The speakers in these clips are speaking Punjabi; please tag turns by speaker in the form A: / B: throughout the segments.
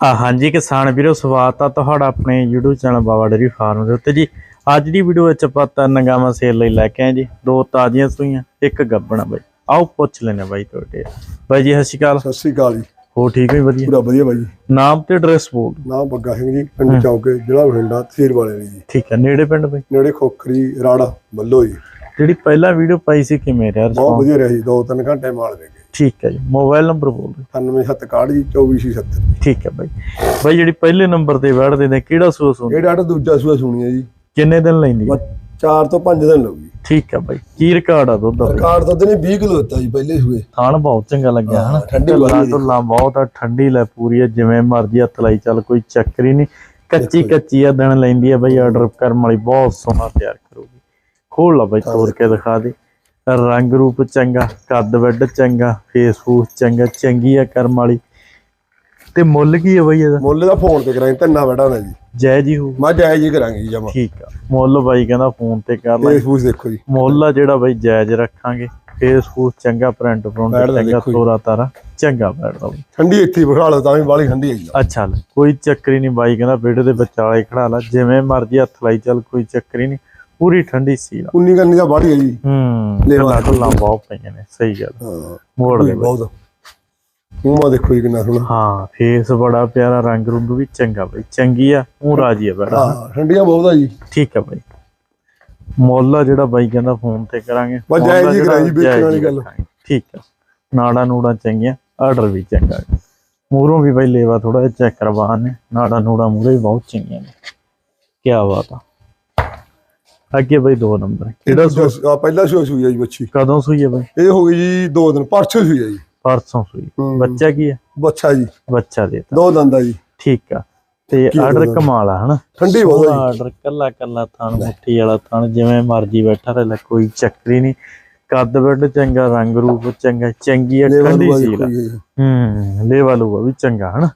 A: ਹਾਂਜੀ ਕਿਸਾਨ ਵੀਰੋ ਸਵਾਗਤ ਆ ਤੁਹਾਡਾ ਆਪਣੇ YouTube channel Baba dairy farm ਦੇ ਉੱਤੇ ਜੀ। ਅੱਜ ਦੀ ਵੀਡੀਓ ਵਿੱਚ ਆਪਾਂ ਤਿੰਨ ਗਾਵਾਂ ਸੇਲ ਲਈ ਲੈ ਕੇ ਆਏ ਜੀ। ਦੋ ਤਾਜ਼ੀਆਂ ਸੂਈਆਂ ਇੱਕ ਗੱਬਣਾ ਬਾਈ। ਆਓ ਪੁੱਛ ਲੈਣੇ ਬਾਈ ਤੁਹਾਡੇ ਬਾਈ ਜੀ ਸਤਿ ਸ਼੍ਰੀ ਅਕਾਲ।
B: ਸਤਿ ਸ੍ਰੀ ਅਕਾਲ ਜੀ।
A: ਹੋ ਠੀਕ ਹੋ ਵਧੀਆ?
B: ਪੂਰਾ ਵਧੀਆ ਬਾਈ
A: ਨਾਮ ਤੇ ਐਡਰੈਸ ਬੋਲ।
B: ਨਾਮ ਬੱਗਾ ਸਿੰਘ ਜੀ ਪਿੰਡ ਚੌਕੇ ਜ਼ਿਲ੍ਹਾ ਬਠਿੰਡਾ ਤਹਿਸੀਲ ਵਾਲੇ ਨੇ ਜੀ।
A: ਠੀਕ ਹੈ ਨੇੜੇ ਪਿੰਡ ਬਾਈ?
B: ਨੇੜੇ ਖੋਖਰੀ ਰਾੜਾ ਬੱਲੋ ਜੀ।
A: ਜਿਹੜੀ ਪਹਿਲਾਂ ਵੀਡੀਓ ਪਾਈ ਸੀ ਕਿਵੇਂ ਰਿਹਾ
B: ਬਹੁਤ? ਵਧੀਆ ਰਿਹਾ ਜੀ ਦੋ ਤਿੰਨ ਘੰਟੇ ਮਾਲ ਦੇ
A: ਠੀਕ ਹੈ ਜੀ ਮੋਬਾਈਲ ਨੰਬਰ ਬੋਲ ਦਿਓ।
B: 9761 ਜੀ 2470
A: ਠੀਕ ਹੈ ਬਾਈ। ਬਾਈ ਜਿਹੜੀ ਪਹਿਲੇ ਨੰਬਰ ਤੇ ਵੜਦੇ ਨੇ ਕਿਹੜਾ ਸੂਸ ਹੁੰਦਾ
B: ਇਹ ਡਾਟਾ ਦੂਜਾ ਸੂਆ ਸੁਣੀ ਹੈ ਜੀ।
A: ਕਿੰਨੇ ਦਿਨ ਲੈਂਦੀ ਹੈ?
B: ਬਸ 4 ਤੋਂ 5 ਦਿਨ ਲਊਗੀ।
A: ਠੀਕ ਹੈ ਬਾਈ। ਕੀ ਰਿਕਾਰਡ ਆ ਦੁੱਧ ਦਾ?
B: ਰਿਕਾਰਡ ਦੁੱਧ ਨੇ 20 ਕਿਲੋ ਦਿੱਤਾ ਜੀ ਪਹਿਲੇ ਸੂਏ।
A: ਥਾਣ ਬਹੁਤ ਚੰਗਾ ਲੱਗਿਆ ਹਨਾ?
B: ਠੰਡੀ
A: ਢਿੱਲਾਂ
B: ਵਾਲੀ
A: ਢੁੱਲਾਂ ਬਹੁਤ ਆ ਠੰਡੀ ਲੈ ਪੂਰੀ ਆ ਜਿਵੇਂ ਮਰਜ਼ੀ ਹੱਥ ਲਾਈ ਚੱਲ ਕੋਈ ਚੱਕਰ ਹੀ ਨਹੀਂ। ਕੱਚੀ ਕੱਚੀ ਆ ਦਿਨ ਲੈਂਦੀ ਆ ਬਈ ਆਰਡਰ ਕਰਨ ਵਾਲੀ ਬਹੁਤ ਸੋਹਣਾ ਤਿਆਰ ਕਰੂਗੀ। ਖੋਲ ਲਾ ਬਈ ਤੋੜ ਕੇ ਦਿਖਾ ਦੇ। ਰੰਗ ਰੂਪ ਚੰਗਾ ਕੱਦ ਵੱਡ ਚੰਗਾ ਫੇਸ ਫੂਸ ਚੰਗਾ ਚੰਗੀ ਆ ਕਰਮ ਵਾਲੀ। ਤੇ ਮੁੱਲ ਕੀ ਆ ਬਈ ਇਹਦਾ?
B: ਮੁੱਲ ਦਾ ਫੋਨ ਤੇ ਕਰਾਂਗੇ ਧੰਨਾ ਬੈਠਾ ਹੁੰਦਾ ਜੀ।
A: ਜੈ ਜੀ ਹੋ
B: ਮੈਂ ਜਾਇਜ਼ ਹੀ ਕਰਾਂਗੇ ਜੀ ਜਮਾ।
A: ਠੀਕ ਆ। ਮੁੱਲ ਬਾਈ ਕਹਿੰਦਾ ਫੋਨ ਤੇ ਕਰ ਲੈ
B: ਫੇਸ ਫੂਸ ਦੇਖੋ ਜੀ।
A: ਮੁੱਲ ਆ ਜਿਹੜਾ ਬਈ ਜਾਇਜ਼ ਰੱਖਾਂਗੇ। ਫੇਸ ਫੂਸ ਚੰਗਾ ਪ੍ਰਿੰਟ ਪ੍ਰਿੰਟ ਚੰਗਾ
B: ਜੀ।
A: ਤੋਰਾ ਤਾਰਾ ਚੰਗਾ ਬੈਠਦਾ
B: ਠੰਡੀ ਇੱਥੇ ਹੀ ਬਿਠਾ ਲਓ ਤਾਂ ਵੀ ਬਾਲੀ ਠੰਡੀ ਹੈ ਜੀ।
A: ਅੱਛਾ ਲੈ ਕੋਈ ਚੱਕਰ ਹੀ ਨਹੀਂ ਬਾਈ ਕਹਿੰਦਾ ਬੇਟੇ ਦੇ ਵਿਚਾਲੇ ਖੜਾ ਲਾ ਜਿਵੇਂ ਮਰਜ਼ੀ ਹੱਥ ਲਾਈ ਚੱਲ ਕੋਈ ਚੱਕਰ ਹੀ ਨਹੀਂ। ਪੂਰੀ ਠੰਡੀ ਸੀ ਲਾ
B: ਉਨੀ ਕਰਨੀ ਦਾ ਬਾੜੀ ਹੈ ਜੀ।
A: ਹੂੰ
B: ਲੈ ਵਾ।
A: ਗੱਲਾਂ ਬਹੁਤ ਪਈਆਂ ਨੇ ਸਹੀ ਗੱਲ।
B: ਹਾਂ
A: ਮੋੜ ਦੇ।
B: ਬਹੁਤ। ਮੂੰਹ ਮਾ ਦੇਖੋ ਜੀ ਕਿੰਨਾ ਸੋਹਣਾ।
A: ਹਾਂ ਫੇਸ ਬੜਾ ਪਿਆਰਾ ਰੰਗ ਰੁੰਗ ਵੀ ਚੰਗਾ ਬਾਈ। ਚੰਗੀ ਆ ਉਹ ਰਾਜੀ ਆ ਬੜਾ।
B: ਹਾਂ ਠੰਡੀਆਂ ਬਹੁਤ ਆ ਜੀ।
A: ਠੀਕ ਆ ਬਾਈ। ਮੁੱਲ ਆ ਜਿਹੜਾ ਬਾਈ ਕਹਿੰਦਾ ਫੋਨ ਤੇ ਕਰਾਂਗੇ।
B: ਬਸ
A: ਮੁੱਲ ਆ
B: ਜਾਇਜ਼ ਹੀ
A: ਜਿਹੜਾ
B: ਕਰਾਈ ਜੀ, ਵੇਚਣ
A: ਜਾਇਜ਼
B: ਵਾਲੀ
A: ਹੀ
B: ਗੱਲ।
A: ਠੀਕ ਆ। ਨਾੜਾ ਨੂੜਾ ਚੰਗੀਆਂ ਆਰਡਰ ਵੀ ਚੰਗਾ। ਮੂਰੋਂ ਵੀ ਬਾਈ ਲੇਵਾ ਥੋੜਾ ਜਿਹਾ ਚੈੱਕ ਕਰਵਾਉਣ ਨੇ ਨਾੜਾ ਨੂੜਾ ਮੂਰੇ ਵੀ ਬਹੁਤ ਚੰਗੀਆਂ ਨੇ। ਕੀ ਬਾਤ ਆ। ਅੱਗੇ ਬਾਈ ਦੋ ਨੰਬਰ। ਕਿਹੜਾ ਸੂ-
B: ਆ ਪਹਿਲਾ ਸੂਆ ਸੂਈ ਆ ਜੀ ਬੱਚੀ।
A: ਕਦੋਂ ਸੂਈ ਹੈ ਬਾਈ?
B: ਇਹ ਹੋ ਗਈ ਜੀ ਦੋ ਦਿਨ ਪਰਸੋਂ ਸੂਈ ਆ ਜੀ।
A: ਪਰਸੋਂ ਸੂਈ।
B: ਹੂੰ।
A: ਬੱਚਾ ਕੀ ਹੈ
B: ਬੱਚਾ ਜੀ।
A: ਬੱਚਾ ਦੇਤਾ।
B: ਦੋ ਦੰਦ ਆ ਜੀ।
A: ਠੀਕ ਆ। ਤੇ
B: ਕੀ
A: ਆਰਡਰ? ਕਮਾਲ ਆ ਹਨਾ?
B: ਠੰਡੀ ਬਹੁਤ ਆ
A: ਆਰਡਰ ਕੱਲਾ ਕੱਲਾ ਥਣ ਮੁੱਠੀ ਵਾਲਾ ਥਣ ਜਿਵੇਂ ਮਰਜ਼ੀ ਬੈਠਾ ਰਹੇ ਕੋਈ ਚੱਕਰੀ ਨਹੀਂ। ਕੱਦ ਵੱਡ ਚੰਗਾ ਰੰਗ ਰੂਪ ਚੰਗਾ ਚੰਗੀ ਠੰਡੀ
B: ਲੇਵਾ
A: ਸੀ
B: ਦੇਖੋ ਜੀ
A: ਹੂੰ ਲੇਵਾ ਲੂਆ ਵੀ ਚੰਗਾ ਹਨਾ?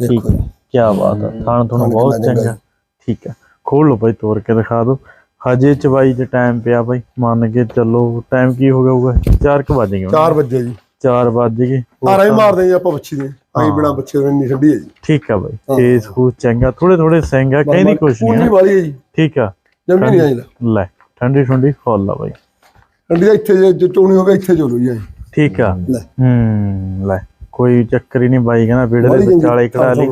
B: ਦੇਖੋ
A: ਕੀ ਬਾਤ ਆ। ਥਣ ਤੁਹਾਨੂੰ ਬਹੁਤ ਚੰਗਾ। ਠੀਕ ਆ। ਖੋਲ ਲਓ ਬਾਈ ਤੋੜ ਕੇ ਦਿਖਾ ਦਿਓ। ਹਜੇ ਚਵਾਈ ਦੇ ਟਾਈਮ ਪਿਆ ਬਾਈ ਮੰਨ ਕੇ ਚੱਲੋ ਟਾਈਮ ਕੀ ਹੋ ਗਿਆ ਹੋਊਗਾ? 4 ਕੁ ਵੱਜ ਗਏ
B: 4 ਵਜੇ ਜੀ।
A: 4 ਵੱਜ ਗਏ।
B: ਆਰਾ ਹੀ ਮਾਰਦੇ ਜੀ ਆਪਾਂ ਬੱਚੀ ਦੇ। ਆਈ ਬਿਨਾ ਬੱਚੇ ਦੇ ਇੰਨੀ ਠੰਡੀ ਹੈ ਜੀ।
A: ਠੀਕ ਆ ਬਾਈ। ਫੇਸ ਫੂਸ ਚੰਗਾ ਥੋੜੇ ਥੋੜੇ ਸਿੰਗਾ ਕਹਿੰਦੀ ਕੁਛ ਨਹੀਂ
B: ਪੂਰੀ
A: ਆ।
B: ਵਾਲੀ ਹੈ ਜੀ।
A: ਠੀਕ ਆ।
B: ਜਮੀ ਨਹੀਂ ਆਈ
A: ਲੈ। ਠੰਡੀ ਠੰਡੀ ਫੁੱਲ ਆ ਬਾਈ।
B: ਠੰਡੀ ਦਾ ਇੱਥੇ ਜੇ- ਚੋਣੀ ਹੋਵੇ ਇੱਥੇ ਚੋਲੂ ਜੀ।
A: ਠੀਕ ਆ।
B: ਲੈ।
A: ਹੂੰ ਲੈ ਕੋਈ ਚੱਕਰ ਹੀ ਨਹੀਂ ਬਾਈ ਕਹਿੰਦਾ ਵਿੜੇ ਦੇ ਵਿਚਾਲੇ ਖੜਾ ਲਈ।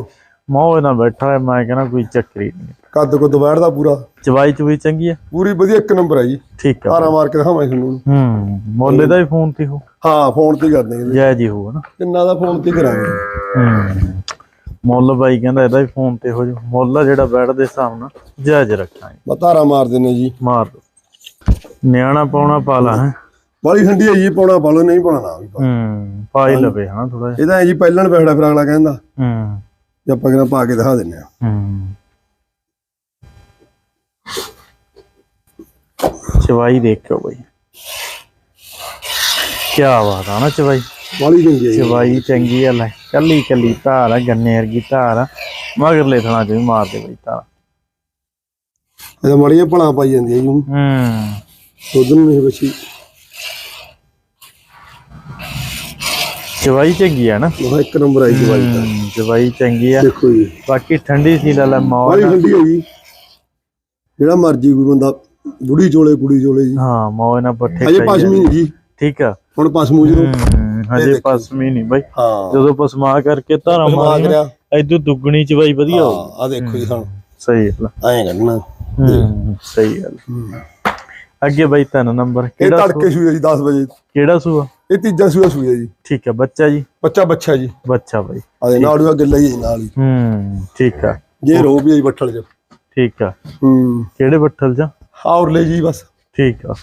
A: ਮੋਹ ਨਾਲ ਬੈਠਾ ਹੈ ਮੈਂ ਕਹਿੰਦਾ ਕੋਈ ਚੱਕਰ ਹੀ ਨਹੀਂ।
B: ਕੱਦ ਕੋ ਦੁਬਾਰ ਦਾ ਪੂਰਾ।
A: ਚਵਾਈ ਚੁਈ ਚੰਗੀ ਆ?
B: ਪੂਰੀ ਵਧੀਆ ਇੱਕ ਨੰਬਰ ਹੈ ਜੀ।
A: ਠੀਕ ਆ।
B: ਆਰਾ ਮਾਰ ਕੇ ਦਿਖਾਵਾਂ ਤੁਹਾਨੂੰ।
A: ਹੂੰ ਮੁੱਲੇ ਦਾ ਵੀ ਫੋਨ ਤੇ ਹੋ।
B: ਹਾਂ ਫੋਨ ਤੇ ਹੀ ਕਰਦੇ ਹਾਂ
A: ਜੈ। ਜੀ ਹੋ ਹਨਾ
B: ਕਿੰਨਾ ਦਾ ਫੋਨ ਤੇ ਹੀ ਕਰਾਂਗੇ।
A: ਹੂੰ ਮੁੱਲ ਬਾਈ ਕਹਿੰਦਾ ਇਹਦਾ ਵੀ ਫੋਨ ਤੇ ਹੋ ਜਾ। ਮੁੱਲ ਆ ਜਿਹੜਾ ਬੈਠ ਦੇ ਹਿਸਾਬ ਨਾਲ। ਜਾਇਜ਼ ਰੱਖਾਂਗੇ।
B: ਬਤਾਰਾ ਮਾਰ ਦਿੰਨੇ ਜੀ।
A: ਮਾਰ ਦੋ। ਨਿਆਣਾ ਪਾਉਣਾ ਪਾ ਲਾ ਹੈ।
B: ਬਾਲੀ ਠੰਡੀ ਹੈ ਜੀ ਪਾਉਣਾ ਪਾ ਨਹੀਂ ਪਾਉਣਾ ਨਾ ਵੀ ਪਾ।
A: ਹੂੰ ਪਾਈ ਲਵੇ ਹਨਾ ਥੋੜਾ ਜਿਹਾ।
B: ਇਹਦਾ ਹੈ ਜੀ ਪਹਿਲਾਂ ਬੈਠਾ ਫਿਰ ਅਗਲਾ ਕਹਿੰਦਾ।
A: ਹੂੰ।
B: ਜੇ ਆਪਾਂ ਕਿਹਨਾਂ ਪਾ ਕੇ ਦਿਖਾ ਦਿੰਨੇ ਆ।
A: ਹੂੰ। ਚਵਾਈ ਦੇਖੋ ਬਈ। ਕੀ ਬਾਤ ਆ ਨਾ ਚਵਾਈ।
B: ਬਾਲੀ ਚੰਗੀ ਹੈ
A: ਚਵਾਈ ਚੰਗੀ ਆ ਲੈ ਕੱਲੀ ਕੱਲੀ ਧਾਰ ਆ ਗੰਨੇ ਵਰਗੀ ਧਾਰ ਆ। ਮਗਰਲੇ ਥਣਾ ਚ ਵੀ ਮਾਰ ਦੇ ਬਈ ਧਾਰ।
B: ਇਹਦਾ ਮੜੀਆਂ ਭਲਾ ਪਾਈ ਜਾਂਦੀ ਹੈ ਜੀ
A: ਹੂੰ।
B: ਉਧਰ ਨੂੰ ਇਹ ਬੱਚੀ।
A: ਚਵਾਈ ਚੰਗੀ ਆ ਨਾ।
B: ਉਹ ਇੱਕ ਨੰਬਰ ਆਈ
A: ਚਵਾਈ ਚੰਗੀ ਆ।
B: ਦੇਖੋ ਜੀ।
A: ਬਾਕੀ ਠੰਡੀ ਸੀ ਲੈ ਲੈ ਮੌਜ
B: ਬਾਲੀ ਠੰਡੀ ਹੈ ਜੀ ਜਿਹੜਾ ਮਰਜ਼ੀ ਕੋਈ ਬੰਦਾ ਬੁੜੀ ਚੋਲੇ ਕੁੜੀ ਚੋਲੇ ਜੀ।
A: ਹਾਂ ਮੌਜ ਨਾਲ ਪੱਠੇ ਖਾਈ
B: ਪਸ਼ਮੀ ਨਹੀਂ ਜੀ।
A: ਠੀਕ ਆ।
B: ਹੁਣ ਪਸ਼ਮੂ ਜਦੋਂ
A: ਹਜੇ ਪਸਮੀ ਨਹੀਂ ਬਈ। ਜਦੋਂ ਪਸਮਾ ਕਰਕੇ ਧਾਰਾਂ
B: ਕਰਿਆ।
A: ਇਦੋਂ ਦੁੱਗਣੀ ਚਵਾਈ ਵਧੀਆ ਹੋ
B: ਆ ਦੇਖੋ ਜੀ ਸਾਨੂੰ
A: ਸਹੀ ਗੱਲ
B: ਐਂ
A: ਹੂੰ ਸਹੀ ਗੱਲ ਅੱਗੇ ਬਾਈ ਤਿੰਨ ਨੰਬਰ।
B: ਇਹ
A: ਕਿਹੜਾ
B: ਤੜਕੇ ਹੈ ਜੀ 10 ਵਜੇ।
A: ਕਿਹੜਾ ਸੂਆ?
B: ਇਹ ਤੀਜਾ ਸੂਆ ਹੈ ਜੀ।
A: ਠੀਕ ਆ ਬੱਚਾ ਜੀ?
B: ਬੱਚਾ ਬੱਚਾ ਜੀ।
A: ਬੱਚਾ ਬਾਈ।
B: ਆਦੇ ਨਾਲ ਉਹ ਗੱਲਾਂ ਹੀ ਨਾਲ ਹੀ।
A: ਹੂੰ ਠੀਕ ਆ।
B: ਜੇ ਰੋ ਵੀ ਬੱਠਲ ਚ।
A: ਠੀਕ ਆ।
B: ਹੂੰ।
A: ਕਿਹੜੇ ਬੱਠਲ ਜਾਂ
B: ਔਰ ਲੈ ਜੀ ਬਸ।
A: ਠੀਕ ਆ।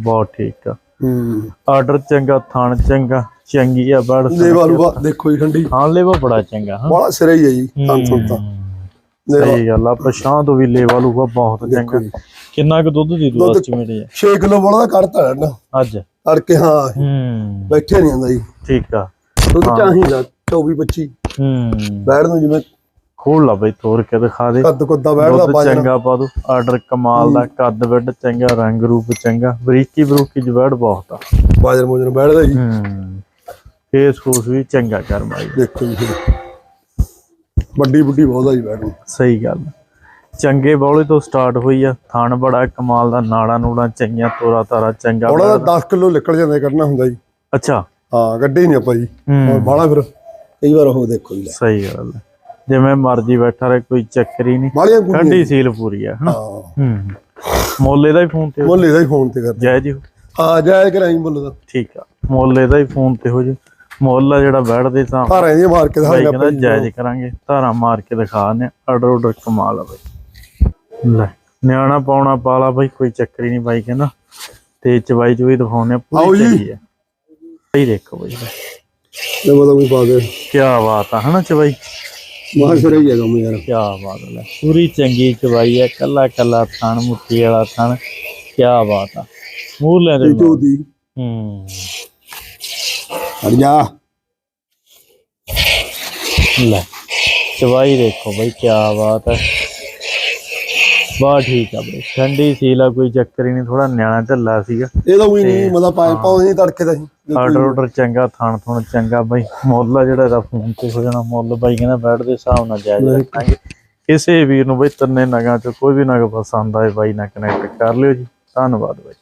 A: ਬਹੁਤ ਠੀਕ ਆ।
B: ਹੂੰ।
A: ਆਰਡਰ ਚੰਗਾ ਥਾਣ ਚੰਗਾ ਚੰਗੀ ਆ ਬੜ
B: ਲੈ ਵਾਲੂ ਬਾ ਦੇਖੋ ਜੀ ਠੰਡੀ।
A: ਹਾਂ ਲੈਵਾ ਬੜਾ ਚੰਗਾ ਹਾਂ।
B: ਬੜਾ ਸਿਰੇ ਹੀ ਹੈ ਜੀ ਤਾਂ ਸੁਣਤਾ।
A: ਸਹੀ ਗੱਲ ਆ ਪਛਾਂ ਤੋਂ ਵੀ ਲੈਵਾ ਲੂਗਾ ਬਹੁਤ ਚੰਗਾ। ਕਿੰਨਾ ਕੁ ਦੁੱਧ ਦੀ ਦੋ ਐਸਟੀਮੇਟ ਹੈ
B: 6 ਕਿਲੋ ਵਾਲਾ ਦਾ ਕੱਢਤਾ ਨਾ।
A: ਅੱਜ?
B: ਤੜਕੇ ਹਾਂ।
A: ਹੂੰ।
B: ਬੈਠੇ ਨਹੀਂ ਆਂਦਾ ਜੀ।
A: ਠੀਕ ਆ।
B: ਦੁੱਧ ਚਾਹੀਦਾ 24 25
A: ਹੂੰ।
B: ਬੈਠ ਨੂੰ ਜਿਵੇਂ
A: ਖੋਲ ਲਾ ਬਈ ਤੋੜ ਕੇ ਦਿਖਾ ਦੇ।
B: ਕੱਦ ਕੁੱਦਾ ਬੈਠਦਾ ਬਾਜਣਾ
A: ਚੰਗਾ ਪਾ ਦੋ ਆਰਡਰ ਕਮਾਲ ਦਾ ਕੱਦ ਵੱਡ ਚੰਗਾ ਰੰਗ ਰੂਪ ਚੰਗਾ ਬਰੀਕੀ ਬਰੂਕੀ ਜਵੜ ਬਹੁਤ ਆ।
B: ਬਾਜਰ ਮੋਜਨ ਬੈਠਦਾ ਜੀ।
A: ਫੇਸ ਫੂਸ ਵੀ ਚੰਗਾ ਕਰਮ ਆਈ
B: ਦੇਖੋ ਜੀ। ਵੱਡੀ ਬੁੱਢੀ ਬਹੁਤ ਆ ਜੀ ਬੈਠ
A: ਸਹੀ ਗੱਲ। ਚੰਗੇ ਬੌਲੇ ਤੋਂ ਸਟਾਰਟ ਹੋਈ ਆ। ਥਣ ਬੜਾ ਕਮਾਲ ਦਾ ਨਾੜਾ ਨੂੜਾ ਚੰਗੀਆਂ ਤੋਰਾ ਤਾਰਾ ਚੰਗਾ।
B: ਦਾ 10 ਕਿਲੋ ਨਿਕਲ ਜਾਂਦੇ ਕਰਨਾ ਹੁੰਦਾ ਜੀ।
A: ਅੱਛਾ।
B: ਹਾਂ ਗੱਡੇ ਨਹੀਂ ਆਪਾਂ ਜੀ। ਬਾਲਾ ਫਿਰ ਕਈ ਵਾਰ ਉਹ ਦੇਖੋ ਜੀ
A: ਸਹੀ ਗੱਲ। ਹੈ। ਜਿਵੇਂ ਮਰਜ਼ੀ ਬੈਠਾ ਰਹੇ ਕੋਈ ਚੱਕਰ ਹੀ ਨਹੀਂ। ਠੰਡੀ ਸੀਲ ਪੂਰੀ ਆ ਹਨਾ?
B: ਹਾਂ।
A: ਹੂੰ ਮੋਲੇ ਦਾ ਹੀ ਫੋਨ ਤੇ
B: ਮੁੱਲੇ ਦਾ ਹੀ ਫੋਨ ਤੇ ਕਰਦੇ
A: ਜੈ ਜੀ ਹੋ।
B: ਜਾਇ ਕਰਾਈ ਮੁੱਲ ਦਾ।
A: ਠੀਕ ਆ। ਮੋਲੇ ਦਾ ਹੀ ਫੋਨ ਤੇ ਹੋ ਜੀ ਮੁੱਲ ਆ ਜਿਹੜਾ ਬੈਠਦੇ ਤਾਂ
B: ਘਰ ਆਏ ਮਾਰ ਕੇ ਦਿਖਾਏਗਾ
A: ਕਹਿੰਦਾ ਜਾਇਜ਼ ਕਰਾਂਗੇ। ਧਾਰਾ ਮਾਰ ਕੇ ਦਿਖਾ ਨੇ ਆਰਡਰ ਆਰਡਰ ਕਮਾਲ ਆ ਬਾਈ। ਲੈ ਨਿਆਣਾ ਪਾਉਣਾ ਪਾਲਾ ਬਾਈ ਕੋਈ ਚੱਕਰ ਹੀ ਨਹੀਂ ਬਾਈ ਕਹਿੰਦਾ। ਤੇ ਚਵਾਈ ਚੁਈ ਦਿਖਾਉਣੇ ਪੂਰੀ। ਚੰਗੀ ਆ। ਬਾਈ ਦੇਖੋ ਬਾਈ।
B: ਤੇ ਮਤਲਬ ਵੀ ਪਾ ਦੇ।
A: ਕੀ ਬਾਤ ਆ ਹਨਾ ਚਵਾਈ?
B: ਮਾਰ ਫਿਰ ਹੀ ਹੈਗਾ ਮੈਂ ਯਾਰ।
A: ਕੀ ਬਾਤ ਲੈ ਪੂਰੀ ਚੰਗੀ ਚਵਾਈ ਆ ਕੱਲਾ ਕੱਲਾ ਥਣ ਮੁੱਠੀ ਵਾਲਾ ਥਣ ਕੀ ਬਾਤ ਆ। ਮੂਰਲੇ ਦੇ
B: ਇਹ ਚੋਦੀ
A: ਹੂੰ।
B: ਹਟ ਜਾ।
A: ਲੈ ਚਵਾਈ ਦੇਖੋ ਬਈ ਕੀ ਬਾਤ ਹੈ ਬਾ ਠੀਕ ਆ ਬਈ। ਠੰਡੀ ਸੀਲਾ ਕੋਈ ਚੱਕਰ ਹੀ ਨਹੀਂ ਥੋੜਾ ਨਿਆਣਾ ਢੱਲਾ ਸੀਗਾ।
B: ਇਹ ਤਾਂ ਉਹੀ ਨਹੀਂ ਮਤਲਬ ਪਾਏ ਪਾਉ ਨਹੀਂ ਤੜਕੇ ਦਾ ਸੀ
A: ਆਰਡਰ ਆਰਡਰ ਚੰਗਾ ਥਾਣ ਥੁਣ ਚੰਗਾ ਬਈ। ਮੁੱਲ ਆ ਜਿਹੜਾ ਇਹਦਾ ਫੋਨ ਤੇ ਹੋ ਜਾਣਾ ਮੁੱਲ ਬਾਈ ਕਹਿੰਦਾ ਬੈਠ ਦੇ ਹਿਸਾਬ ਨਾਲ ਜਾਇਜ਼ ਰੱਖਾਂਗੇ ਕਿਸੇ ਵੀਰ ਨੂੰ ਬਈ ਤਿੰਨੇ ਨਗਾਂ ਚ ਕੋਈ ਵੀ ਨਗ ਪਸੰਦ ਆਏ ਬਾਈ ਨਾਲ ਕਨੈਕਟ ਕਰ ਲਿਓ ਜੀ। ਧੰਨਵਾਦ ਬਾਈ।